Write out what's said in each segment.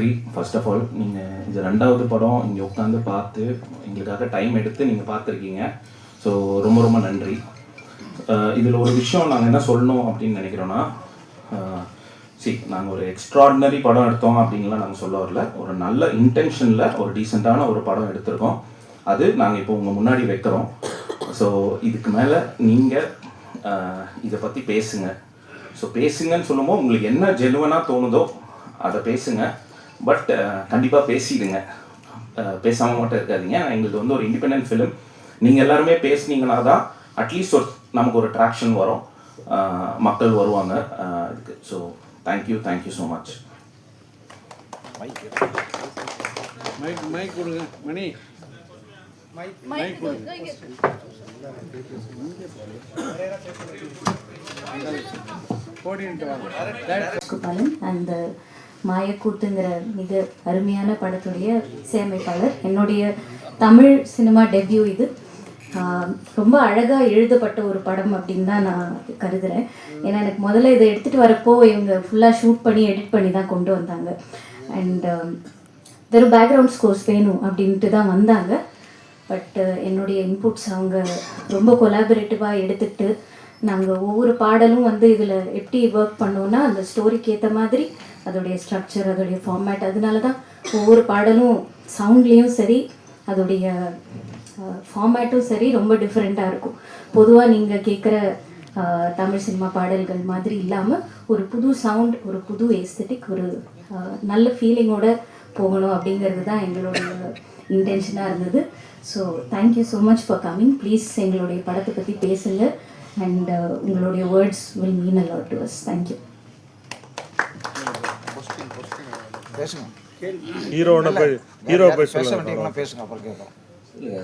நன்றி. First of all நீங்கள் இது ரெண்டாவது படம் இங்கே உட்காந்து பார்த்து எங்களுக்காக டைம் எடுத்து நீங்கள் பார்த்துருக்கீங்க. ஸோ ரொம்ப ரொம்ப நன்றி. இதில் ஒரு விஷயம் நாங்கள் என்ன சொல்லணும் அப்படின்னு நினைக்கிறோன்னா சி நாங்கள் ஒரு எக்ஸ்ட்ராடினரி படம் எடுத்தோம் அப்படின்லாம் நாங்கள் சொல்ல வரல. ஒரு நல்ல இன்டென்ஷனில் ஒரு டீசெண்டான ஒரு படம் எடுத்திருக்கோம். அது நாங்கள் இப்போ உங்கள் முன்னாடி வைக்கிறோம். ஸோ இதுக்கு மேலே நீங்கள் இதை பற்றி பேசுங்க. ஸோ பேசுங்கன்னு சொல்லும்போது உங்களுக்கு என்ன ஜெனுவனாக தோணுதோ அதை பேசுங்க. பட் கண்டிப்பாக பேசிடுங்க. பேசாமல் மட்டும் இருக்காதீங்க. எங்களுக்கு வந்து ஒரு இண்டிபெண்டன்ட் ஃபிலிம் நீங்கள் எல்லாருமே பேசுனீங்கன்னா தான் அட்லீஸ்ட் ஒரு நமக்கு ஒரு ட்ராக்ஷன் வரும். அஹ், மக்கள் வருவாங்க. இதுக்கு. So thank you thank you so much mic mic கொடுங்க. மணி. மைக் கொடுங்க. வாங்க. அந்த மாயக்கூத்துங்கிற மிக அருமையான படத்துடைய இசையமைப்பாளர் என்னுடைய தமிழ் சினிமா டெபியூ இது. ரொம்ப அழகாக எழுதப்பட்ட ஒரு படம் அப்படின்னு தான் நான் கருதுகிறேன் ஏன்னா எனக்கு முதல்ல இதை எடுத்துகிட்டு வரப்போ இவங்க ஃபுல்லாக ஷூட் பண்ணி எடிட் பண்ணி தான் கொண்டு வந்தாங்க. அண்ட் வெறும் பேக்ரவுண்ட் ஸ்கோர்ஸ் வேணும் அப்படின்ட்டு தான் வந்தாங்க. பட் என்னுடைய இன்புட்ஸ் அவங்க ரொம்ப கொலாபரேட்டிவாக எடுத்துக்கிட்டு நாங்கள் ஒவ்வொரு பாடலும் வந்து இதில் எப்படி ஒர்க் பண்ணோன்னா அந்த ஸ்டோரிக்கு ஏற்ற மாதிரி அதோடைய ஸ்ட்ரக்சர் அதோடைய ஃபார்மேட் அதனால தான் ஒவ்வொரு பாடலும் சவுண்ட்லேயும் சரி அதோடைய ஃபார்மேட்டும் சரி ரொம்ப டிஃப்ரெண்ட்டாக இருக்கும். பொதுவாக நீங்கள் கேட்குற தமிழ் சினிமா பாடல்கள் மாதிரி இல்லாமல் ஒரு புது சவுண்ட் ஒரு புது எஸ்தட்டிக் ஒரு நல்ல ஃபீலிங்கோட போகணும் அப்படிங்கிறது தான் எங்களுடைய இன்டென்ஷனாக இருந்தது. So thank you so much for coming please எங்களுடைய படத்தை பற்றி பேசுங்கள் அண்ட் உங்களுடைய words will mean a lot to us thank you பேசுங்க. ஹீரோன போய் ஹீரோ போய் பேச சொல்லுங்க வேண்டியவங்களாம் பேசுங்க அப்புறம் கேட்கலாம். இல்லைங்க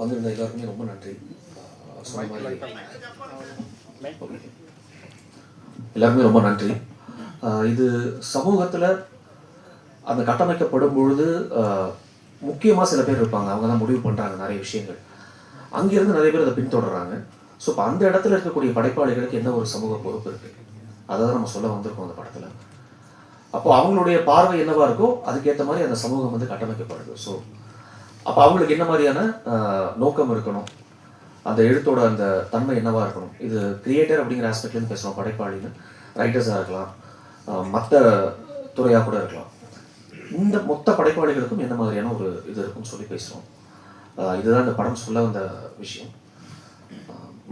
வந்திருந்த எல்லாருக்குமே ரொம்ப நன்றி. எல்லாருக்குமே ரொம்ப நன்றி. இது சமூகத்தில் அந்த கட்டமைக்கப்படும் பொழுது முக்கியமாக சில பேர் இருப்பாங்க. அவங்க தான் முடிவு பண்ணுறாங்க நிறைய விஷயங்கள். அங்கேருந்து நிறைய பேர் அதை பின்தொடர்றாங்க. ஸோ இப்போ அந்த இடத்துல இருக்கக்கூடிய படைப்பாளிகளுக்கு என்ன ஒரு சமூக பொறுப்பு இருக்குது அதை தான் நம்ம சொல்ல வந்திருக்கோம் அந்த படத்தில். அப்போ அவங்களுடைய பார்வை என்னவா இருக்கோ அதுக்கேற்ற மாதிரி அந்த சமூகம் வந்து கட்டமைக்கப்படுது. ஸோ அப்போ அவங்களுக்கு என்ன மாதிரியான நோக்கம் இருக்கணும்? அந்த எழுத்தோட அந்த தன்மை என்னவா இருக்கணும்? இது கிரியேட்டர் அப்படிங்கிற ஆஸ்பெக்ட்லேருந்து பேசுகிறோம் படைப்பாளின்னு ரைட்டர்ஸாக இருக்கலாம். மற்ற துறையாக கூட இருக்கலாம். இந்த மொத்த படைப்பாளிகளுக்கும் என்ன மாதிரியான ஒரு இது இருக்கும்னு சொல்லி பேசுகிறோம் இதுதான் இந்த படம் சொல்ல வந்த விஷயம்.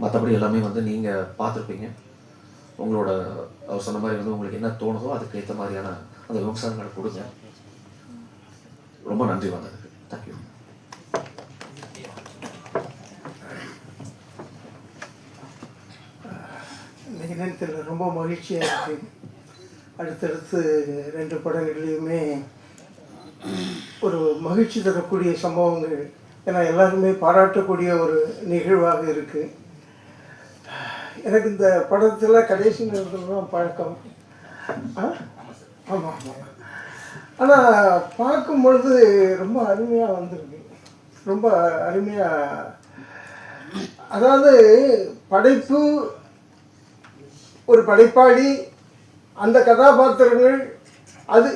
மற்றபடி எல்லாமே வந்து நீங்கள் பார்த்துருப்பீங்க. உங்களோட அவர் சொன்ன மாதிரி வந்து உங்களுக்கு என்ன தோணுதோ அதுக்கு ஏற்ற மாதிரியான அந்த விமர்சனங்களை கொடுங்க. ரொம்ப நன்றி வந்ததுக்கு. தேங்க்யூ என்னன்னு நேரத்தில் ரொம்ப மகிழ்ச்சியாக இருக்கு. அடுத்தடுத்து ரெண்டு படங்கள்லையுமே ஒரு மகிழ்ச்சி தரக்கூடிய சம்பவங்கள். ஏன்னா எல்லாருமே பாராட்டக்கூடிய ஒரு நிகழ்வாக இருக்குது எனக்கு இந்த படத்தில் கடைசி நேரத்தில் தான் பழக்கம் ஆமாம் ஆமாம் ஆனால் பார்க்கும் பொழுது ரொம்ப அருமையாக வந்திருக்கு. ரொம்ப அருமையாக அதாவது படைப்பு ஒரு படைப்பாளி அந்த கதாபாத்திரங்கள் அது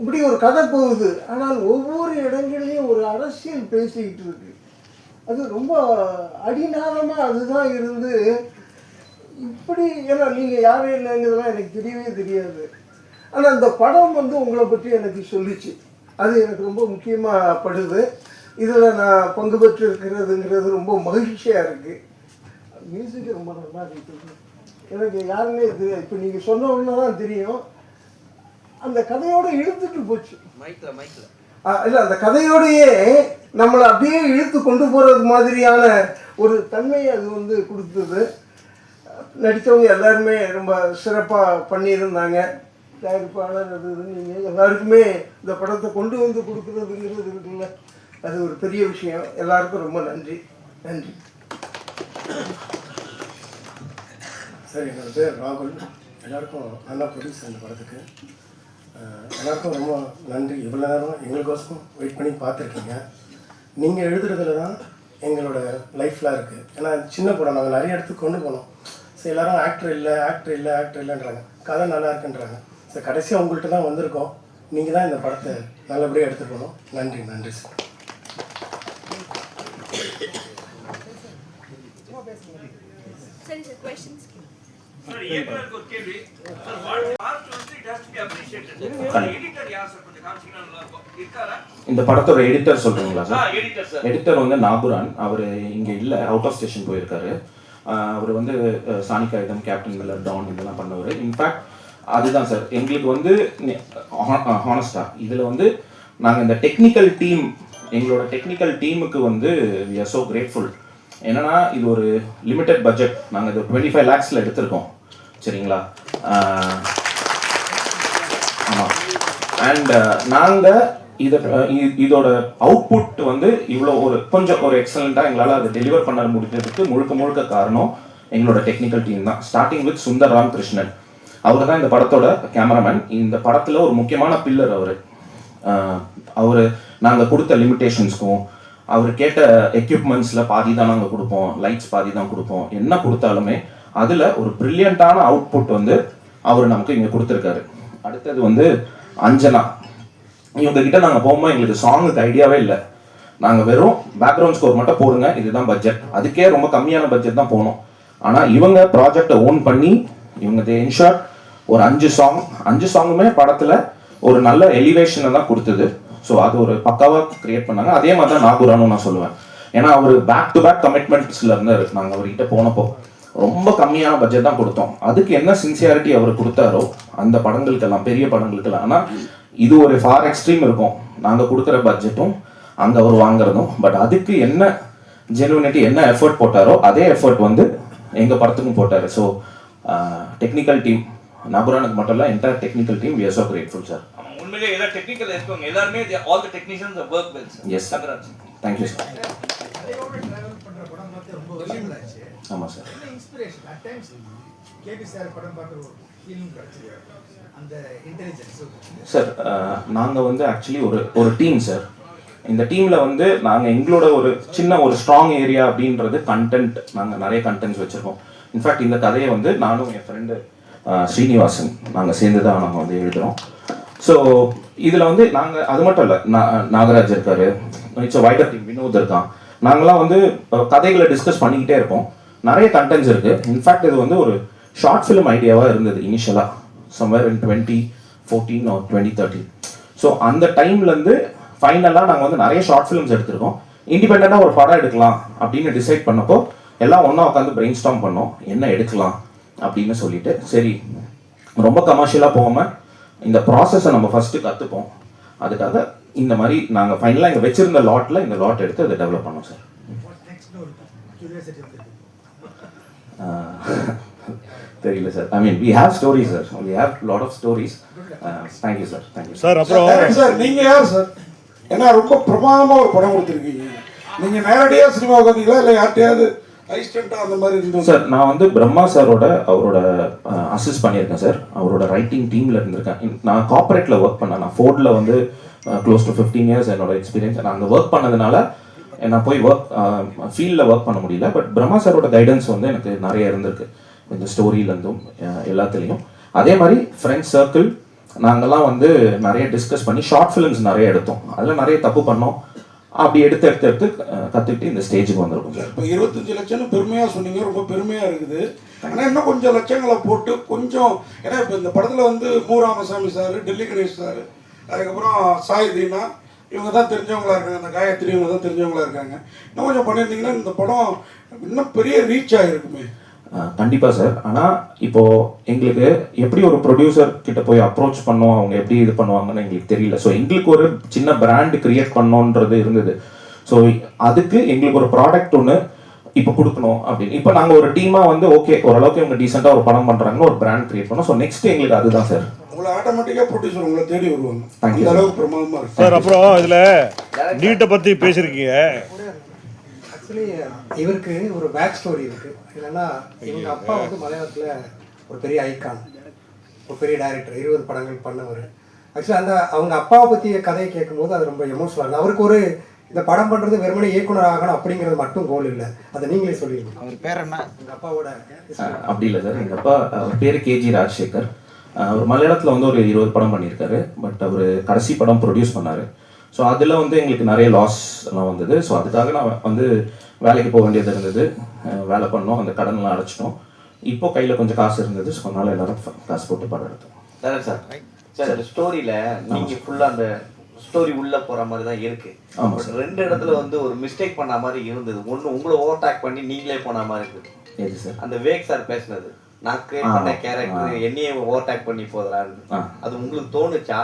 இப்படி ஒரு கதை போகுது. ஆனால் ஒவ்வொரு இடங்களிலையும் ஒரு அரசியல் பேசிக்கிட்டு இருக்கு. அது ரொம்ப அடிநாதமாக அதுதான் இருந்து இப்படி ஏன்னா நீங்கள் யாரும் என்னங்கிறதெல்லாம் எனக்கு தெரியவே தெரியாது. ஆனால் அந்த படம் வந்து உங்களை பற்றி எனக்கு சொல்லிச்சு. அது எனக்கு ரொம்ப முக்கியமாக படுது இதில் நான் பங்கு பெற்று இருக்கிறதுங்கிறது ரொம்ப மகிழ்ச்சியாக இருக்குது மியூசிக் ரொம்ப நல்லா இருக்குது எனக்கு யாருன்னே தெரியாது. இப்போ நீங்கள் சொன்ன உடனே தான் தெரியும். அந்த கதையோடு இழுத்துட்டு போச்சு. ஆ, இல்லை அந்த கதையோடையே நம்மளை அப்படியே இழுத்து கொண்டு போகிறது மாதிரியான ஒரு தன்மையை அது வந்து கொடுத்தது. நடித்தவங்க எல்லாருமே ரொம்ப சிறப்பாக பண்ணியிருந்தாங்க. தயாரிப்பாளர் அது நீங்கள் எல்லாருக்குமே இந்த படத்தை கொண்டு வந்து கொடுக்குறதுங்கிறது இருக்குல்ல அது ஒரு பெரிய விஷயம். எல்லாருக்கும் ரொம்ப நன்றி. நன்றி. சரி என்னோட பேர் ராகுல். எல்லாருக்கும் நல்லா ப்ரொடியூஸ் அந்த படத்துக்கு. எல்லாருக்கும் ரொம்ப நன்றி. இவ்வளோ நேரம் எங்களுக்கோசம் வெயிட் பண்ணி பார்த்துருக்கீங்க. நீங்கள் எழுதுறதுல தான் எங்களோட லைஃப்லாம் இருக்குது ஏன்னா சின்ன படம் நாங்கள் நிறைய இடத்துக்கு கொண்டு போனோம். ஸோ எல்லாரும் ஆக்டர் இல்லை ஆக்டர் இல்லை ஆக்டர் இல்லைன்றாங்க. கதை நல்லா இருக்குன்றாங்க. ஸோ கடைசியாக உங்கள்கிட்ட தான் வந்திருக்கோம். நீங்கள் தான் இந்த படத்தை நல்லபடியாக எடுத்துகிட்டு போகணும். நன்றி நன்றி சார் இந்த படத்தோட எடிட்டர் சொல்றீங்களா சார் எடிட்டர் வந்து நாகுரான் அவர் இங்க இல்ல அவுட் ஆஃப் ஸ்டேஷன் போயிருக்காரு. அவர் வந்து அஹ், சாணிகாயுதம் கேப்டன் மில்லர் டான் இதெல்லாம் பண்ணவர். இன்ஃபேக்ட் அதுதான் சார். எங்களுக்கு வந்து ஹானஸ்டா இதில் வந்து நாங்கள் இந்த டெக்னிக்கல் டீம் எங்களோட டெக்னிக்கல் டீமுக்கு வந்து வி ஆர் ஸோ கிரேட்ஃபுல் என்னன்னா இது ஒரு லிமிட்டெட் பட்ஜெட் நாங்கள் இது டுவெண்ட்டி ஃபைவ் லேக்ஸில் எடுத்திருக்கோம். சரிங்களா? ஆமாம் அண்ட் நாங்கள் இதை இதோட அவுட்புட் வந்து இவ்வளோ ஒரு கொஞ்சம் ஒரு எக்ஸலண்ட்டாக எங்களால் அதை டெலிவர் பண்ண முடிஞ்சதுக்கு முழுக்க முழுக்க காரணம் எங்களோட டெக்னிக்கல் டீம் தான். ஸ்டார்டிங் வித் சுந்தர் ராம் கிருஷ்ணன் அவர் தான் இந்த படத்தோட கேமராமேன் இந்த படத்தில் ஒரு முக்கியமான பில்லர் அவர். அவர் நாங்கள் கொடுத்த லிமிட்டேஷன்ஸ்க்கும் அவர் கேட்ட எக்யூப்மெண்ட்ஸில் பாதி தான் நாங்கள் கொடுப்போம். லைட்ஸ் பாதி தான் கொடுப்போம். என்ன கொடுத்தாலுமே அதில் ஒரு ப்ரில்லியண்ட்டான அவுட்புட் வந்து அவர் நமக்கு இங்கே கொடுத்துருக்காரு. அடுத்தது வந்து அஞ்சனா. இவங்க கிட்ட நாங்கள் போகும்போது எங்களுக்கு சாங்குக்கு ஐடியாவே இல்லை. நாங்கள் வெறும் பேக்ரவுண்ட் ஸ்கோர் மட்டும் போடுங்க இதுதான் பட்ஜெட் அதுக்கே ரொம்ப கம்மியான பட்ஜெட் தான் போனோம் ஆனால் இவங்க ப்ராஜெக்டை ஓன் பண்ணி இவங்க தே இன்ஷார்ட் ஒரு அஞ்சு சாங் அஞ்சு சாங்குமே படத்தில் ஒரு நல்ல எலிவேஷனை தான் கொடுத்தது. ஸோ அது ஒரு பக்காவாக கிரியேட் பண்ணாங்க. அதே மாதிரி தான் நாகூரானு நான் சொல்லுவேன். ஏன்னா அவர் பேக் டு பேக் கமிட்மெண்ட்ஸில் இருந்தார். நாங்கள் அவர்கிட்ட போனப்போ ரொம்ப கம்மியான பட்ஜெட் தான் கொடுத்தோம். அதுக்கு என்ன சின்சியாரிட்டி அவர் கொடுத்தாரோ அந்த படங்களுக்கெல்லாம் பெரிய படங்களுக்கெல்லாம். ஆனால் இது ஒரு ஃபார் எக்ஸ்ட்ரீம் இருக்கும். நாங்கள் கொடுக்குற பட்ஜெட்டும் அங்கே அவர் வாங்குறதும் பட் அதுக்கு என்ன ஜெனுவினிட்டி என்ன எஃபர்ட் போட்டாரோ அதே எஃபர்ட் வந்து எங்கள் படத்துக்கும் போட்டார். ஸோ டெக்னிக்கல் டீம் நபுரானுக்கு மட்டும் இல்லை entire technical team we are so grateful sir உண்மையிலே ஏதாவது டெக்னிக்கல் இருக்கவங்க எல்லாருமே all the technicians work well sir yes sir thank you sir ஆமாம் sir inspiration at times KB sir படம் பார்க்குற சார் uh, நாங்கள் வந்து ஆக்சுவலி ஒரு ஒரு டீம் சார் இந்த டீமில் வந்து நாங்கள் எங்களோட ஒரு சின்ன ஒரு ஸ்ட்ராங் ஏரியா அப்படின்றது கண்டென்ட் நாங்கள் நிறைய கண்டென்ட்ஸ் வச்சுருக்கோம். இன்ஃபேக்ட் இந்த கதையை வந்து நானும் என் ஃப்ரெண்டு ஸ்ரீனிவாசன் uh, நாங்கள் சேர்ந்து தான் நாங்கள் வந்து எழுதுகிறோம் ஸோ இதில் வந்து நாங்கள் அது மட்டும் இல்லை நாகராஜ் இருக்காரு இட்ஸ் வைடர் டீம் வினோத் இருக்கான். நாங்களாம் வந்து uh, கதைகளை டிஸ்கஸ் பண்ணிக்கிட்டே இருப்போம். நிறைய கண்டென்ட்ஸ் இருக்குது இன்ஃபேக்ட் இது வந்து ஒரு ஷார்ட் ஃபிலிம் ஐடியாவாக இருந்தது இனிஷியலாக somewhere in twenty fourteen or twenty thirteen so அந்த டைம்லேருந்து ஃபைனலாக நாங்கள் வந்து நிறைய ஷார்ட் ஃபிலிம்ஸ் எடுத்திருக்கோம். இண்டிபெண்ட்டாக ஒரு படம் எடுக்கலாம் அப்படின்னு டிசைட் பண்ணப்போ எல்லாம் ஒன்றா உட்காந்து பிரெயின் ஸ்டாம் பண்ணோம். என்ன எடுக்கலாம் அப்படின்னு சொல்லிட்டு. சரி ரொம்ப கமர்ஷியலாக போகாமல் இந்த ப்ராசஸை நம்ம ஃபஸ்ட்டு கற்றுப்போம் அதுக்காக இந்த மாதிரி நாங்கள் ஃபைனலாக இங்கே வச்சிருந்த லாட்டில் இந்த லாட் எடுத்து அதை டெவலப் பண்ணோம் சார் நெக்ஸ்ட் ஒரு கியூரியாசிட்டி வந்து தெரியல sir I mean we have stories sir we have lot of stories thank you sir thank you sir அப்புறம் சார் நீங்க யார் சார் ஏன்னா ரொம்ப பிரமாதமா ஒரு படம் கொடுத்துருக்கீங்க. நீங்க நேரடியா சினிமாவுக்கு வந்தீங்களா இல்லை யார்கிட்டயாவது அந்த மாதிரி இருந்தது? சார் நான் வந்து பிரம்மா சாரோட அவரோட அசிஸ்ட் பண்ணியிருக்கேன் சார் அவரோட ரைட்டிங் டீமில் இருந்திருக்கேன். இன்- நான் கார்ப்பரேட்டில் ஒர்க் பண்ணேன். நான் ஃபோர்டில் வந்து க்ளோஸ் டு ஃபிஃப்டீன் இயர்ஸ் என்னோட எக்ஸ்பீரியன்ஸ் நான் அங்கே ஒர்க் பண்ணதுனால நான் போய் ஒர்க் ஃபீல்டில் ஒர்க் பண்ண முடியல. பட் பிரம்மா சாரோட கைடன்ஸ் வந்து எனக்கு நிறைய இருந்திருக்கு. இந்த ஸ்டோரியிலேருந்தும் எல்லாத்துலேயும். அதே மாதிரி ஃப்ரெண்ட்ஸ் சர்க்கிள் நாங்கள்லாம் வந்து நிறைய டிஸ்கஸ் பண்ணி ஷார்ட் ஃபிலிம்ஸ் நிறைய எடுத்தோம். அதில் நிறைய தப்பு பண்ணோம். அப்படி எடுத்து எடுத்து எடுத்து கற்றுக்கிட்டு இந்த ஸ்டேஜுக்கு வந்திருக்கும். சார் இப்போ இருபத்தஞ்சு லட்சம்னு பெருமையாக சொன்னீங்க. ரொம்ப பெருமையாக இருக்குது. ஆனால் இன்னும் கொஞ்சம் லட்சங்களை போட்டு கொஞ்சம் ஏன்னா இப்போ இந்த படத்தில் வந்து மு ராமசாமி சார் டெல்லி கணேஷ் சார் அதுக்கப்புறம் சாய் தீனா இவங்க தான் தெரிஞ்சவங்களா இருக்காங்க. அந்த காயத்ரி இவங்க தான் தெரிஞ்சவங்களா இருக்காங்க. இன்னும் கொஞ்சம் பண்ணியிருந்தீங்கன்னா இந்த படம் இன்னும் பெரிய ரீச் ஆகிருக்குமே அஹ் கண்டிப்பா சார். ஆனா இப்போ எங்களுக்கு எப்படி ஒரு ப்ரொடியூசர் கிட்ட போய் அப்ரோச் பண்ணோம் அவங்க எப்படி இது பண்ணுவாங்கன்னு எங்களுக்கு தெரியல. ஸோ எங்களுக்கு ஒரு சின்ன பிராண்ட் கிரியேட் பண்ணோன்றது இருந்தது. ஸோ அதுக்கு எங்களுக்கு ஒரு ப்ராடக்ட் ஒன்று இப்போ கொடுக்கணும் அப்படின்னு. இப்போ நாங்கள் ஒரு டீமாக வந்து ஓகே ஓரளவுக்கு இவங்க டீசெண்டாக ஒரு படம் பண்ணுறாங்கன்னு ஒரு பிராண்ட் கிரியேட் பண்ணோம். ஸோ நெக்ஸ்ட் எங்களுக்கு அதுதான் சார். உங்களை ஆட்டோமேட்டிக்காக ப்ரொடியூசர் உங்களை தேடி வருவாங்க. அந்த. அளவுக்கு இருக்கு. சார் அப்புறம் இதுல நீட்டை பத்தி பேசியிருக்கீங்க. ஆக்சுவலி இவருக்கு ஒரு பேக் ஸ்டோரி இருக்கு. என்னன்னா இவங்க அப்பா வந்து மலையாளத்தில் ஒரு பெரிய ஐகான் ஒரு பெரிய டைரக்டர் இருபது படங்கள் பண்ணவர். ஆக்சுவலி அந்த அவங்க அப்பாவை பற்றிய கதையை கேட்கும்போது அது ரொம்ப எமோஷனல் அவருக்கு ஒரு இந்த படம் பண்ணுறது வெறுமனே இயக்குனர் ஆகணும் அப்படிங்கிறது மட்டும் கோல் இல்லை. அதை நீங்களே சொல்லிடுங்க அவர் பேர் என்ன? எங்கள் அப்பாவோட அப்படி இல்லை சார். எங்கள் அப்பா அவர் பேர் கேஜி ராஜசேகர். அவர் மலையாளத்தில் வந்து ஒரு இருபது படம் பண்ணியிருக்காரு. பட் அவர் கடைசி படம் ப்ரொடியூஸ் பண்ணார். ஸோ அதில் வந்து எங்களுக்கு நிறைய லாஸ் எல்லாம் வந்தது. ஸோ அதுக்காக நான் வந்து வேலைக்கு போக வேண்டியது இருந்தது. வேலை பண்ணோம். அந்த கடன்லாம் அடைச்சிட்டோம். இப்போ கையில் கொஞ்சம் காசு இருந்தது. ஸோ அதனால எல்லாரும் காசு போட்டு படம் எடுத்தோம். சார் சார் ஸ்டோரியில நீங்க ஃபுல்லா அந்த ஸ்டோரி உள்ள போற மாதிரி தான் இருக்கு. ரெண்டு இடத்துல வந்து ஒரு மிஸ்டேக் பண்ண மாதிரி இருந்தது. ஒண்ணு உங்களை ஓவர்டேக் பண்ணி நீங்களே போன மாதிரி இருக்கு எது சார் அந்த வேக் சார் பேசுனது. நான் கிரியேட் பண்ண. கேரக்டர் என்னையே ஓவர்டேக் பண்ணி போதலான்னு. அது உங்களுக்கு தோணுச்சா?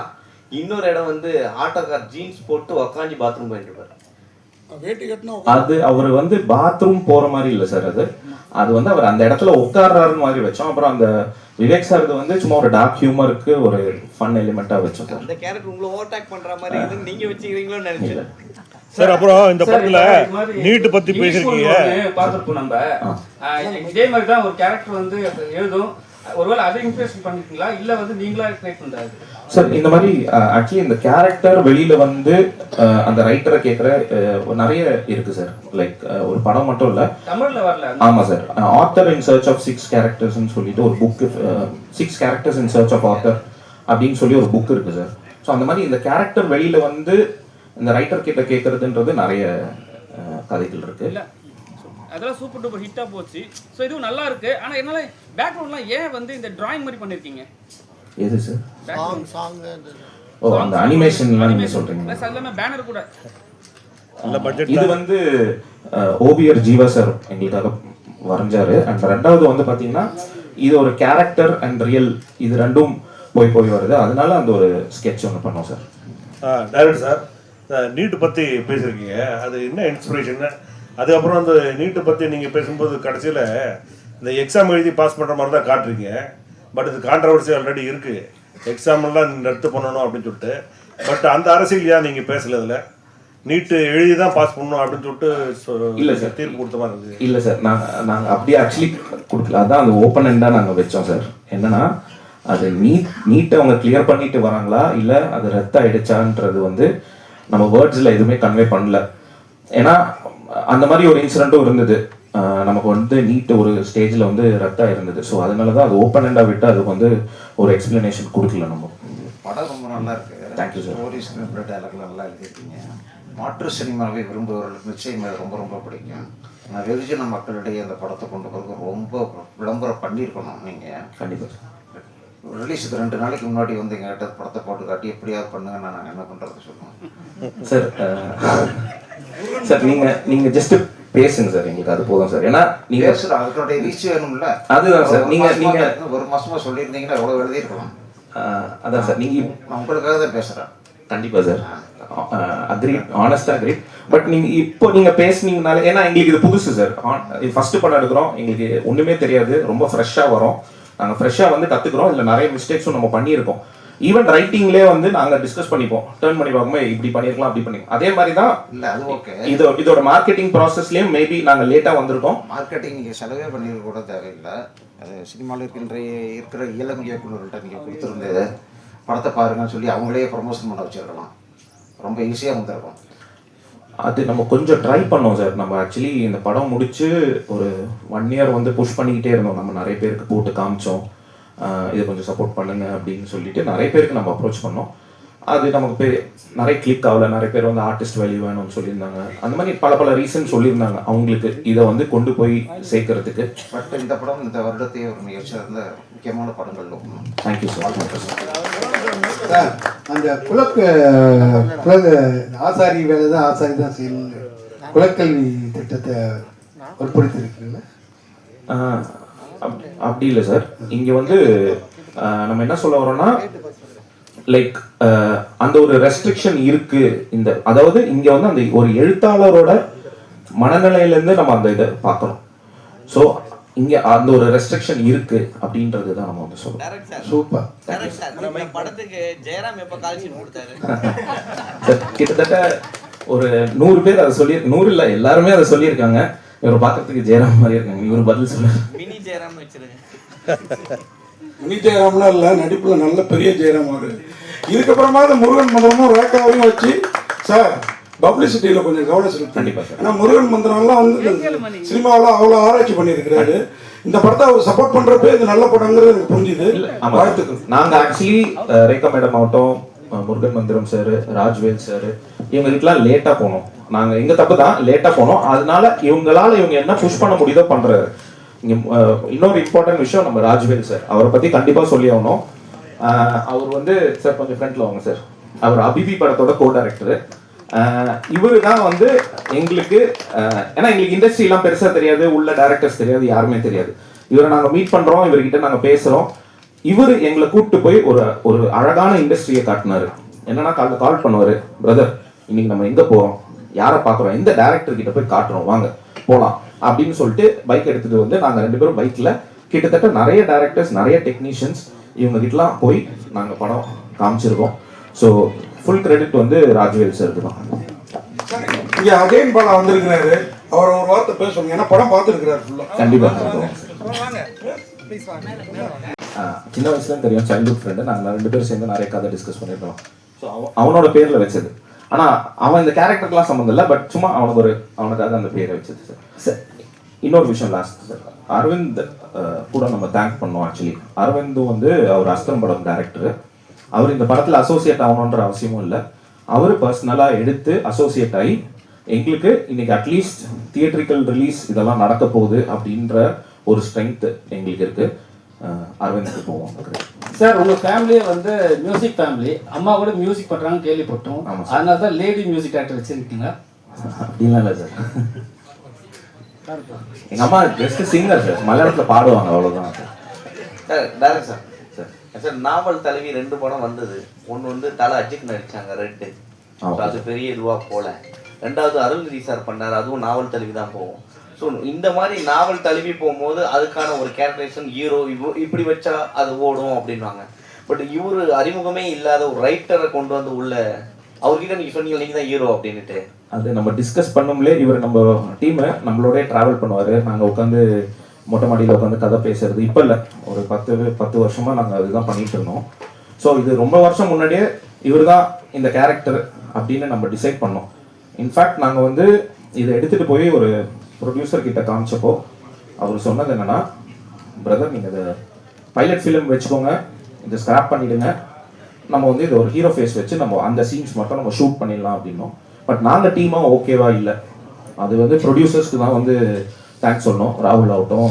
இன்னொரு இடம் வந்து ஆட்டோக்கார் ஜீன்ஸ் போட்டு உக்காஞ்சி பாத்ரூம் போயிட்டு இருப்பாரு. அது அவர் வந்து பாத்ரூம் போற மாதிரி இல்லை சார் அது. அது வந்து அவர் அந்த இடத்துல உட்கார்றாரு மாதிரி வச்சோம். அப்புறம் அந்த விவேக் சார் இது வந்து சும்மா ஒரு டார்க் ஹியூமருக்கு ஒரு ஃபன் எலிமெண்ட்டா வச்சோம். அந்த கேரக்டர் உங்களை ஓவர்டேக் பண்ற மாதிரி இருந்து நீங்க வச்சுக்கிறீங்களோன்னு நினைச்சேன். சார் அப்புறம் இந்த படத்துல இது மாதிரி நீட்டு பத்தி பேசிருக்கீங்க ஒண்ணு பார்த்திருப்போம் நம்ம. இதே மாதிரி தான் ஒரு கேரக்டர் வந்து எழுதும். ஒருவேளை அதை இன்ஸ்பிரேஷன் பண்ணிருக்கீங்களா? இல்ல வந்து நீங்களா கிரியேட் பண்றாரு சார் இந்த மாதிரி ஆக்சுவலி இந்த கேரக்டர் வெளியில வந்து அஹ், அந்த ரைட்டரை கேட்குற நிறைய இருக்கு சார் லைக் ஒரு படம் மட்டும் இல்லை. தமிழ்ல வரல. ஆமா sir author in search of six கேரக்டர்ஸ்னு சொல்லிட்டு ஒரு book six characters in search of author அப்படின்னு சொல்லி ஒரு புக் இருக்கு சார் ஸோ அந்த மாதிரி இந்த கேரக்டர் வெளியில வந்து இந்த ரைட்டர் கிட்ட கேட்கறதுன்றது நிறைய கதைகள் இருக்கு. அதெல்லாம் சூப்பர் டூப்பர் ஹிட்டா போச்சு. ஸோ இதுவும் நல்லா இருக்கு. ஆனா என்னால பேக்ரவுண்ட்லாம் ஏன் வந்து இந்த டிராயிங் மாதிரி பண்ணிருக்கீங்க? எது சார் பேக்ரவுண்ட் ஓ அந்த அனிமேஷன்லாம் நீங்க சொல்றீங்க. ப்ளஸ் அது இல்லாமல் பேனர் கூட. நல்ல பட்ஜெட் இது வந்து ஓபியர் ஜீவா சார் எங்களுக்காக வரைஞ்சாரு. அண்ட் ரெண்டாவது வந்து பாத்தீங்கன்னா இது ஒரு கேரக்டர் அண்ட் ரியல் இது ரெண்டும் போய் போய் வருது. அதனால அந்த ஒரு ஸ்கெட்ச் ஒன்று பண்ணோம் சார் டைரக்டர் சார் நீட்டு பத்தி பேசியிருக்கீங்க அது என்ன இன்ஸ்பிரேஷன் அதுக்கப்புறம் அந்த நீட்டை பத்தி நீங்க பேசும்போது கடைசியில இந்த எக்ஸாம் எழுதி பாஸ் பண்ற மாதிரி தான் காட்டுறீங்க. பட் இது கான்ட்ரவர்சி ஆல்ரெடி இருக்கு. எக்ஸாம் எல்லாம் ரத்து பண்ணணும் அப்படின்னு சொல்லிட்டு. பட் அந்த அரசியல் ஏன் நீங்க பேசல இதுல? நீட்டு எழுதி தான் பாஸ் பண்ணணும் அப்படின்னு சொல்லிட்டு இல்ல சார். தீர்ப்பு கொடுத்த மாதிரி இருந்தது. இல்ல சார் நாங்க நாங்க அப்படியே ஆக்சுவலி கொடுக்கல. அதான் அந்த ஓப்பன் எண்டா நாங்க வச்சோம் சார் என்னன்னா அது நீட் நீட்டை அவங்க கிளியர் பண்ணிட்டு வராங்களா? இல்ல அது ரத்த ஆயிடுச்சான்றது வந்து நம்ம வேர்ட்ஸ்ல எதுவுமே கன்வே பண்ணல. ஏன்னா அந்த மாதிரி ஒரு இன்சிடென்ட்டும் இருந்தது. நமக்கு வந்து நீட் ஒரு ஸ்டேஜ்ல வந்து ரத்தம் இருந்தது. ஸோ அதனால தான் அது ஓப்பன் எண்டா விட்டு அதுக்கு வந்து ஒரு எக்ஸ்பிளனேஷன் கொடுக்கல நம்ம. படம் ரொம்ப நல்லா இருக்கு. Thank you, sir. Story screenplay டைலாக்லாம் நல்லா எழுதியிருக்கீங்க. மாற்று சினிமாவை விரும்புபவர்களுக்கு நிச்சயம் இது ரொம்ப ரொம்ப பிடிக்கும். நான் வெகுஜன மக்களிடையே அந்த படத்தை கொண்டு போகிறது ரொம்ப விளம்பரம் பண்ணியிருக்கணும் நீங்கள் கண்டிப்பா சார் ரிலீஸுக்கு ரெண்டு நாளைக்கு முன்னாடி வந்து எங்கள்கிட்ட படத்தை போட்டு காட்டி எப்படியாவது பண்ணுங்க நாங்கள் என்ன பண்ணுறது சொல்லுவோம் சார் சார் நீங்க நீங்க ஜஸ்ட் பேசுங்க சார் எங்களுக்கு அது போதும் சார். ஏன்னா நீங்க அதனுடைய ரீச் வேணும்ல. அதுதான் சார். நீங்க- நீங்க- ஒரு மாசமா சொல்லியிருந்தீங்கன்னா எவ்வளோ எழுதியிருக்கலாம் அதான் சார். நீங்க உங்களுக்காக தான் பேசுகிறேன் கண்டிப்பா சார். அக்ரி ஆனஸ்டா அக்ரி பட் நீங்க இப்போ நீங்க பேசுனீங்கனால ஏன்னா எங்களுக்கு இது புதுசு சார். ஃபர்ஸ்ட் படம் எடுக்கிறோம். எங்களுக்கு ஒண்ணுமே தெரியாது. ரொம்ப ஃப்ரெஷ்ஷா வரும். நாங்க ஃப்ரெஷ்ஷா வந்து கத்துக்கிறோம். இதுல நிறைய மிஸ்டேக்ஸும் நம்ம பண்ணியிருக்கோம். ஈவன் ரைட்டிங்லேயே வந்து நாங்க டிஸ்கஸ் பண்ணிப்போம். டேர்ன் பண்ணி பார்க்கும்போது இப்படி பண்ணிருக்கலாம் அப்படி பண்ணிருக்கலாம். அதே மாதிரி தான் இல்லை அது ஓகே இதோ இதோட மார்க்கெட்டிங் ப்ராசஸ்லயும் மேபி நாங்க லேட்டா வந்திருக்கோம். மார்க்கெட்டிங் நீங்கள் செலவே பண்ணியிருக்க கூட தேவையில்லை. அது சினிமாவில் இருக்கின்ற இருக்கிற இளம் இயக்குநர்கள்ட்ட நீங்கள் கொடுத்துருந்து படத்தை பாருங்கன்னு சொல்லி அவங்களே ப்ரொமோஷன் பண்ண வச்சிருக்கலாம். ரொம்ப ஈஸியாக வந்திருக்கும். அது நம்ம கொஞ்சம் ட்ரை பண்ணோம் சார் நம்ம ஆக்சுவலி இந்த படம் முடிச்சு ஒரு ஒன் இயர் வந்து புஷ் பண்ணிக்கிட்டே இருந்தோம். நம்ம நிறைய பேருக்கு போட்டு காமிச்சோம். இதை கொஞ்சம் சப்போர்ட் பண்ணுங்க அப்படின்னு சொல்லிட்டு நிறைய பேருக்கு நம்ம அப்ரோச் பண்ணோம். அது நமக்கு பே நிறைய கிளிக் ஆகல. நிறைய பேர் வந்து ஆர்டிஸ்ட் வேல்யூ வேணும்னு சொல்லியிருந்தாங்க. அந்த மாதிரி பல பல ரீசன் சொல்லியிருந்தாங்க அவங்களுக்கு. இதை வந்து கொண்டு போய் சேர்க்கறதுக்கு. பட் இந்த படம் இந்த வருடத்தையே ஒரு மிகச்சிறந்த முக்கியமான படங்கள் தேங்க்யூ சார் அந்த குலக்க குலக ஆசாரி வேலை தான் ஆசாரி தான் செய்யணும்னு குலக்கல்வி திட்டத்தை வற்புறுத்திருக்கீங்களா ஆஹ் அப்- அப்படி இல்லை சார். இங்க வந்து நம்ம என்ன சொல்ல வரோம்னா லைக் அந்த ஒரு ரெஸ்ட்ரிக்ஷன் இருக்கு. இந்த அதாவது இங்க வந்து அந்த ஒரு எழுத்தாளரோட மனநிலையில இருந்து நம்ம அந்த இதை பார்க்கணும். ஸோ இங்க அந்த ஒரு ரெஸ்ட்ரிக்ஷன் இருக்கு அப்படின்றது தான் நம்ம வந்து சார் சூப்பர் படத்துக்கு ஜெயராம் எப்போ கால் ஷீட் கொடுத்தாரு கிட்டத்தட்ட ஒரு நூறு பேர் அதை சொல்லி நூறு இல்லை எல்லாருமே அதை சொல்லியிருக்காங்க. இவர் பார்க்கறதுக்கு ஜெயராம் மாதிரி இருக்காங்க. இவர் பதில் சொல்ல மினி ஜெயராம் வச்சிருங்க மினி ஜெயராம்லாம் இல்லை நடிப்புல நல்ல பெரிய ஜெயராம் அவரு. இதுக்கப்புறமா அந்த முருகன் மந்திரமும் ரேக்காவையும் வச்சு சார் பப்ளிசிட்டியில கொஞ்சம் கவனம் செலுத்தி கண்டிப்பா சார். ஏன்னா முருகன் மந்திரம்லாம் வந்து சினிமாவில் அவ்வளோ ஆராய்ச்சி பண்ணியிருக்கிறாரு. இந்த படத்தை அவர் சப்போர்ட் பண்றப்ப இது நல்ல படங்கிறது எனக்கு புரிஞ்சுது. வாழ்த்துக்கள். நாங்க ஆக்சுவலி ரேகா மேடம் ஆகட்டும் முருகன் மந்திரம் சார் ராஜ்வேல் சார் இவங்களுக்குலாம் லேட்டாக போனோம் நாங்கள் எங்கள் தப்பு தான் லேட்டாக போனோம் அதனால இவங்களால இவங்க என்ன புஷ் பண்ண முடியுதோ பண்ணுறாரு இங்கே இன்னொரு இம்பார்ட்டன்ட் விஷயம் நம்ம ராஜ்வேல் சார் அவரை பற்றி கண்டிப்பாக சொல்லி ஆகணும். அவர் வந்து சார் கொஞ்சம் ஃப்ரண்ட்ல வாங்க சார் அவர் அபிபி படத்தோட கோ டைரக்டர் இவரு தான் வந்து எங்களுக்கு ஏன்னா எங்களுக்கு இண்டஸ்ட்ரியெலாம் பெருசாக தெரியாது. உள்ள டேரக்டர்ஸ் தெரியாது யாருமே தெரியாது. இவரை நாங்கள் மீட் பண்ணுறோம் இவர்கிட்ட நாங்கள் பேசுகிறோம் இவர் எங்களை கூப்பிட்டு போய் ஒரு ஒரு அழகான இண்டஸ்ட்ரியை காட்டினாரு. என்னன்னா காலைல கால் பண்ணுவார் பிரதர் இன்னைக்கு நம்ம எங்க போறோம்? யாரை பார்க்குறோம்? எந்த டேரக்டர் கிட்ட போய் காட்டுறோம்? வாங்க போலாம். அப்படின்னு சொல்லிட்டு பைக் எடுத்துட்டு வந்து நாங்க ரெண்டு பேரும் பைக்ல கிட்டத்தட்ட நிறைய டேரக்டர்ஸ் நிறைய டெக்னீஷியன்ஸ் இவங்க கிட்டலாம் போய் நாங்க படம் காமிச்சிருக்கோம். ஸோ ஃபுல் கிரெடிட் வந்து ராஜ்வேல் சாருக்கு தான். இங்க அஜயன் பாலா வந்திருக்கிறாரு. அவர் ஒரு வார்த்தை பேசுவாங்க ஏன்னா படம் பார்த்துருக்கிறாரு கண்டிப்பா ஆஹ் சின்ன வயசுல தெரியும் சைல்ட்ஹுட் ஃப்ரெண்டு நாங்கள் ரெண்டு பேரும் சேர்ந்து நிறைய கதை டிஸ்கஸ் பண்ணிருக்கோம் ஸோ அவனோட பேர்ல வச்சது. ஆனா அவன் இந்த கேரக்டருக்குலாம் சம்மந்தம் இல்லை பட் சும்மா அவனுக்கு ஒரு அவனுக்காக அந்த பேரை வச்சது சார் சார் இன்னொரு விஷயம் லாஸ்ட் சார் அரவிந்த் கூட நம்ம தேங்க் பண்ணோம் ஆக்சுவலி அரவிந்தும் வந்து அவர் அஸ்தம் படம் டேரக்டர் அவர் இந்த படத்துல அசோசியேட் ஆகணுன்ற அவசியமும் இல்லை. அவர் பர்சனலா எடுத்து அசோசியேட் ஆகி எங்களுக்கு இன்னைக்கு அட்லீஸ்ட் தியேட்ரிக்கல் ரிலீஸ் இதெல்லாம் நடக்க போகுது அப்படின்ற ஒரு ஸ்ட்ரென்த் எங்களுக்கு இருக்கு. அஹ் அரவிந்துக்கு போவோம் சார் உங்க ஃபேமிலியே வந்து மியூசிக் ஃபேமிலி அம்மா கூட மியூசிக் பண்றாங்கன்னு கேள்விப்பட்டோம். அதனால தான் லேடி மியூசிக் டேரக்டர் வச்சிருக்கீங்க அப்படிலாம் இல்லை சார் எங்க அம்மா ஜஸ்ட் சிங்கர் சார் மலையாளத்துல பாடுவாங்க அவ்வளவுதான். Sir direct sir sir novel தலைவி ரெண்டு படம் வந்தது. ஒன்று வந்து தலை அஜித் நடிச்சாங்க ரெட்டு ஆ, அது பெரிய இதுவாக போல. ரெண்டாவது அருள்நிதி சார் பண்ணார். அதுவும் நாவல் தலைவி தான் போகும். ஸோ இந்த மாதிரி நாவல் தழுவி போகும்போது அதுக்கான ஒரு கேரக்டரைசேஷன் ஹீரோ இப்படி வச்சா அது ஓடும் அப்படின்வாங்க பட் இவர் அறிமுகமே இல்லாத ஒரு ரைட்டரை கொண்டு வந்து உள்ள அவர்கிட்ட நீங்க சொன்னீங்க தான் ஹீரோ அப்படின்னுட்டு. அது நம்ம டிஸ்கஸ் பண்ணும்லே இவர் நம்ம டீமை நம்மளோட டிராவல் பண்ணுவார். நாங்கள் உட்காந்து மொட்டை மாடியில் உட்காந்து கதை பேசுறது. இப்போ இல்லை. ஒரு பத்து பத்து வருஷமாக நாங்கள் அதுதான் பண்ணிட்டு இருந்தோம். ஸோ இது ரொம்ப வருஷம் முன்னாடியே இவர் தான் இந்த கேரக்டர் அப்படின்னு நம்ம டிசைட் பண்ணோம். இன்ஃபேக்ட் நாங்கள் வந்து இதை எடுத்துகிட்டு போய் ஒரு ப்ரொடியூசர் கிட்ட காமிச்சப்போ அவர் சொன்னது என்னன்னா பிரதர் நீங்கள் இதை பைலட் ஃபிலிம் வச்சுக்கோங்க. இதை ஸ்கிராப் பண்ணிடுங்க. நம்ம வந்து இது ஒரு ஹீரோ ஃபேஸ் வச்சு நம்ம அந்த சீன்ஸ் மட்டும் நம்ம ஷூட் பண்ணிடலாம் அப்படின்னோம். பட் நாங்கள் டீமாக ஓகேவா இல்லை. அது வந்து ப்ரொடியூசர்ஸ்க்கு தான் வந்து தேங்க்ஸ் சொல்லணும் ராகுல் ஆகட்டும்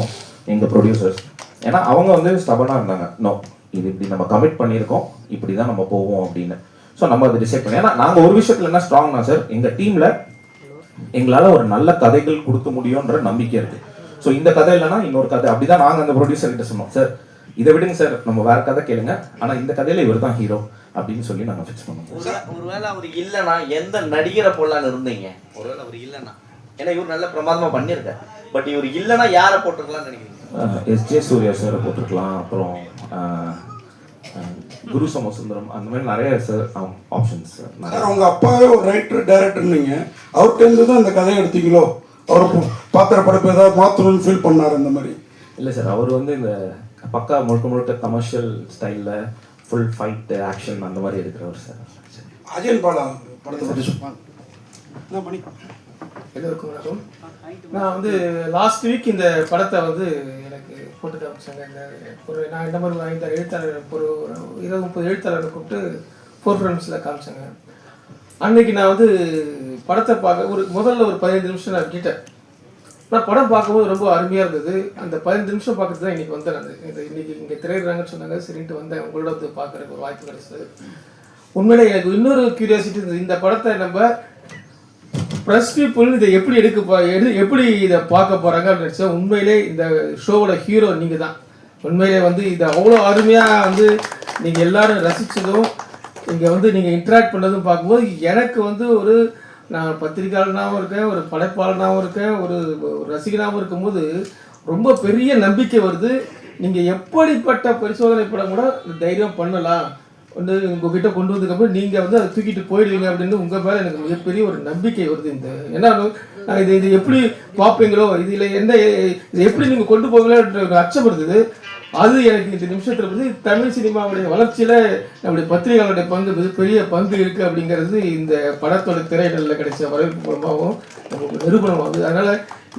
எங்கள் ப்ரொடியூசர்ஸ் ஏன்னா அவங்க வந்து ஸ்டபனாக இருந்தாங்க. நோ இது இப்படி நம்ம கமிட் பண்ணியிருக்கோம். இப்படி தான் நம்ம போவோம் அப்படின்னு. ஸோ நம்ம அதை டிசைட் பண்ணி ஏன்னா நாங்கள் ஒரு விஷயத்தில் என்ன ஸ்ட்ராங்னா சார் எங்கள் டீமில் எங்களால் ஒரு நல்ல கதைகள் கொடுக்க முடியுன்ற நம்பிக்கை இருக்கு. ஸோ இந்த கதை இல்லைன்னா இன்னொரு கதை. அப்படிதான் நாங்கள் அந்த ப்ரொடியூசர் கிட்ட சொன்னோம். சார் இதை விடுங்க சார். நம்ம வேற கதை கேளுங்க. ஆனால் இந்த கதையில இவர் தான் ஹீரோ அப்படின்னு சொல்லி நாங்கள் ஃபிக்ஸ் பண்ணோம். ஒரு- ஒருவேளை அவர் இல்லைன்னா எந்த நடிகரை போடலான்னு இருந்தீங்க? ஒருவேளை அவர் இல்லைன்னா. ஏன்னா இவர் நல்ல பிரமாதமா பண்ணியிருக்காரு. பட் இவர் இல்லைன்னா யாரை போட்டிருக்கலாம்னு நினைக்கிறீங்க? எஸ்ஜே சூர்யா சாரை போட்டிருக்கலாம். அப்புறம் குரு சமசுந்தரம் அந்த மாதிரி நிறைய சார் ஆப்ஷன்ஸ் சார் உங்க அப்பாவே ஒரு ரைட்டர் டைரக்டர்னீங்க அவர்கிட்ட தான் இந்த கதையை எடுத்தீங்களோ? அவர் பாத்திர படைப்பு ஏதாவது மாற்றணும்னு ஃபீல் பண்ணார் அந்த மாதிரி. இல்லை சார் அவர் வந்து இந்த பக்கா முழுக்க முழுக்க கமர்ஷியல் ஸ்டைலில் ஃபுல் ஃபைட் ஆக்ஷன் அந்த மாதிரி இருக்கிறவர் சார் அஜயன் பாலா படத்தை பற்றி சொல்லுவாங்க என்ன பண்ணி எல்லோருக்கும் வணக்கம். நான் வந்து லாஸ்ட் வீக் இந்த படத்தை வந்து போட்டு காமிச்சாங்க இந்த ஒரு நான் இந்த மாதிரி ஐந்தாறு எழுத்தாளர் ஒரு இருபது முப்பது எழுத்தாளரை கூப்பிட்டு ஃபோர் ஃப்ரெண்ட்ஸில் காமிச்சாங்க. அன்னைக்கு நான் வந்து படத்தை பார்க்க ஒரு முதல்ல ஒரு பதினைந்து நிமிஷம் நான் விட்டுட்டேன். நான் படம் பார்க்கும்போது ரொம்ப அருமையாக இருந்தது. அந்த பதினஞ்சு நிமிஷம் பார்க்கறது தான் இன்றைக்கி வந்தேன் நான். இது இங்கே திரையிடுறாங்கன்னு சொன்னாங்க. சரின்ட்டு வந்தேன். உங்களோட வந்து பார்க்குறதுக்கு ஒரு வாய்ப்பு கிடைச்சது. உண்மையிலே எனக்கு இன்னொரு கியூரியாசிட்டி இருந்தது. இந்த படத்தை நம்ம ப்ரெஸ் பீப்புள் இதை எப்படி எடுக்க போ எடு எப்படி இதை பார்க்க போகிறாங்க அப்படின்னு நினச்சா உண்மையிலே இந்த ஷோவோட ஹீரோ நீங்கள் தான் உண்மையிலே வந்து இதை அவ்வளோ அருமையாக வந்து நீங்கள் எல்லாரும் ரசித்ததும் இங்கே வந்து நீங்கள் இன்ட்ராக்ட் பண்ணதும் பார்க்கும்போது எனக்கு வந்து ஒரு நான் பத்திரிகையாளனாகவும் இருக்கேன் ஒரு படைப்பாளனாகவும் இருக்கேன் ஒரு ஒரு ரசிகனாகவும் இருக்கும்போது ரொம்ப பெரிய நம்பிக்கை வருது. நீங்கள் எப்படிப்பட்ட பரிசோதனை படம் கூட தைரியம் பண்ணலாம். வந்து உங்ககிட்ட கொண்டு வந்ததுக்கப்புறம் நீங்கள் வந்து அதை தூக்கிட்டு போயிடுவீங்க அப்படின்னு உங்கள் மேலே எனக்கு மிகப்பெரிய ஒரு நம்பிக்கை வருது இந்த ஏன்னா இது இது எப்படி பார்ப்பீங்களோ? இதில் என்ன இது எப்படி நீங்கள் கொண்டு போவீங்களோன்ற ஒரு அச்சம் இருந்தது அது எனக்கு இந்த நிமிஷத்தில் வந்து தமிழ் சினிமாவுடைய வளர்ச்சியில் நம்முடைய பத்திரிகையாளருடைய பங்கு மிகப்பெரிய பங்கு இருக்குது அப்படிங்கிறது இந்த படத்தோட திரையிடலில் கிடைச்ச வரவேற்பு மூலமாகவும் நமக்கு நிரூபணமாகுது. அதனால்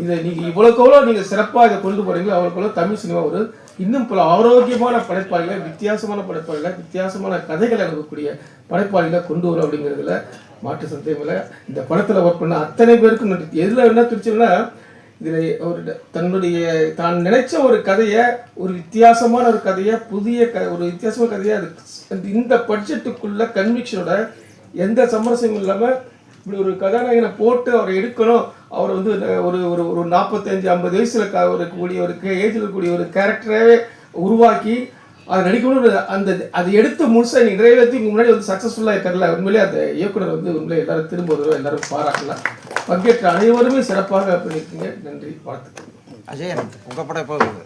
இதை நீங்கள் இவ்வளோக்கு எவ்வளோ நீங்கள் சிறப்பாக இதை கொண்டு போகிறீங்களோ அவ்வளோக்கு எவ்வளோ தமிழ் சினிமா ஒரு இன்னும் பல ஆரோக்கியமான படைப்பாளிகளை வித்தியாசமான படைப்பாளிகளை வித்தியாசமான கதைகளை எழுதக்கூடிய படைப்பாளிகளை கொண்டு வரும் அப்படிங்கிறதுல மாற்று சந்தேகம் இல்லை. இந்த படத்தில் ஒர்க் பண்ண அத்தனை பேருக்கும் நன்றி. எதில் என்ன பிரிச்சுன்னா இதில் ஒரு தன்னுடைய தான் நினைச்ச ஒரு கதையை ஒரு வித்தியாசமான ஒரு கதையை புதிய க ஒரு வித்தியாசமான கதையை அது அந்த இந்த பட்ஜெட்டுக்குள்ள கன்விக்ஷனோட எந்த சமரசமும் இல்லாமல் இப்படி ஒரு கதாநாயகனை போட்டு அவரை எடுக்கணும். அவரை வந்து ஒரு ஒரு ஒரு நாற்பத்தஞ்சு ஐம்பது வயசில் க இருக்கக்கூடிய ஒரு ஏஜில் இருக்கக்கூடிய ஒரு கேரக்டராகவே உருவாக்கி அதை நடிக்கணும்னு அந்த அதை எடுத்து முழுசாக நீங்கள் நிறைவேற்றி முன்னாடி வந்து சக்ஸஸ்ஃபுல்லாக இருக்கல உண்மையிலே அந்த இயக்குனர் வந்து உண்மையிலே எல்லாரும் திரும்ப வருவோம் எல்லாரும் பாராட்டலாம். பங்கேற்ற அனைவருமே சிறப்பாக பண்ணியிருக்கீங்க. நன்றி வாழ்த்துக்கள். அஜயன் உங்கள் படம் எப்போ வருது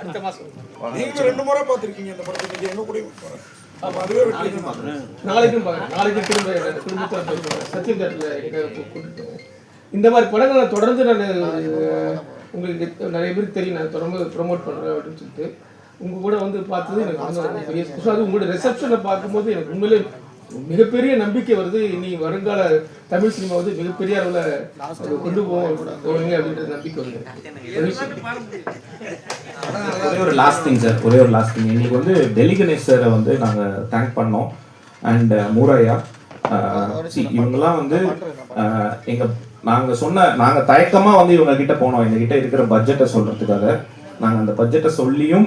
அடுத்த மாதம் நீங்க ரெண்டு முறை பார்த்துருக்கீங்க இந்த படத்தை எங்க கூட அப்ப அதுவே நாளைக்கும் நாளைக்கு திரும்ப என்னோட குடும்பத்தை தேட்டரில் இந்த மாதிரி படங்களை நான் தொடர்ந்து நான் உங்களுக்கு நிறைய பேருக்கு தெரியும் நான் தொடர்ந்து ப்ரொமோட் பண்ணுறேன் அப்படின்னு சொல்லிட்டு. உங்கள் கூட வந்து பார்த்தது எனக்கு வந்து பெரிய அது உங்களோட ரிசப்ஷனை பார்க்கும்போது எனக்கு உண்மையிலே மிகப்பெரிய நம்பிக்கை வருது. இனி வருங்கால தமிழ் சினிமா வந்து மிகப்பெரிய அளவில் கொண்டு போவோம் அப்படின்ற நம்பிக்கை வருது. ஒரே ஒரு லாஸ்ட் திங் சார் ஒரே ஒரு லாஸ்ட் திங் இன்னைக்கு வந்து டெல்லி கணேஷ் சாரை வந்து நாங்கள் தேங்க் பண்ணோம். அண்ட் uh, மூரையா uh, இவங்கெல்லாம் வந்து uh, எங்கள் நாங்கள் சொன்ன நாங்கள் தயக்கமாக வந்து இவங்க கிட்ட போனோம். எங்ககிட்ட இருக்கிற பட்ஜெட்டை சொல்கிறதுக்காக நாங்கள் அந்த பட்ஜெட்டை சொல்லியும்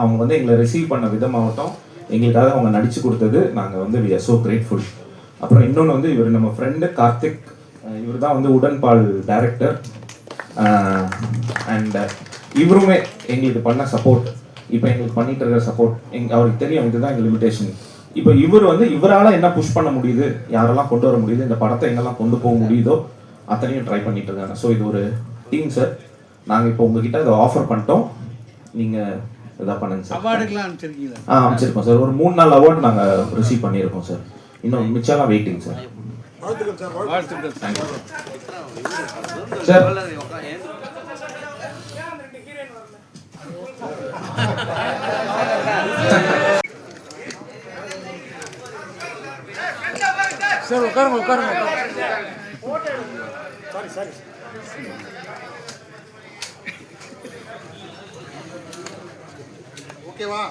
அவங்க வந்து எங்களை ரிசீவ் பண்ண விதமாகட்டும் எங்களுக்காக அவங்க நடித்து கொடுத்தது நாங்கள் வந்து வி ஆர் ஸோ கிரேட்ஃபுல் அப்புறம் இன்னொன்று வந்து இவர் நம்ம ஃப்ரெண்டு கார்த்திக் இவர் தான் வந்து உடன்பால் டைரக்டர் அண்ட் இவருமே எங்களுக்கு பண்ண சப்போர்ட் இப்போ எங்களுக்கு பண்ணிட்டு இருக்கிற சப்போர்ட் எங் அவருக்கு தெரியும் இதுதான் எங்கள் லிமிடேஷன் இப்போ இவர் வந்து இவரால் என்ன புஷ் பண்ண முடியுது யாரெல்லாம் கொண்டு வர முடியுது இந்த படத்தை எங்கெல்லாம் கொண்டு போக முடியுதோ அத்தனையும் ட்ரை பண்ணிட்டு இருக்காங்க. ஸோ இது ஒரு டீம் சார் நாங்கள் இப்போ உங்ககிட்ட அதை ஆஃபர் பண்ணிட்டோம். நீங்கள் இதாக பண்ணுங்க சார். அவார்டுக்கெல்லாம் அனுப்பிச்சிருக்கீங்களா? ஆ அமைச்சிருக்கோம் சார். ஒரு மூணு நாலு அவார்டு நாங்கள் ரிசீவ் பண்ணியிருக்கோம் சார். இன்னும் மிச்சம்லாம் வெயிட்டிங் சார். வாழ்த்துக்கள் சார் வாழ்த்துக்கள். சார். சார் உட்காருங்க உட்காருங்க. Sorry sorry. ஓகேவா?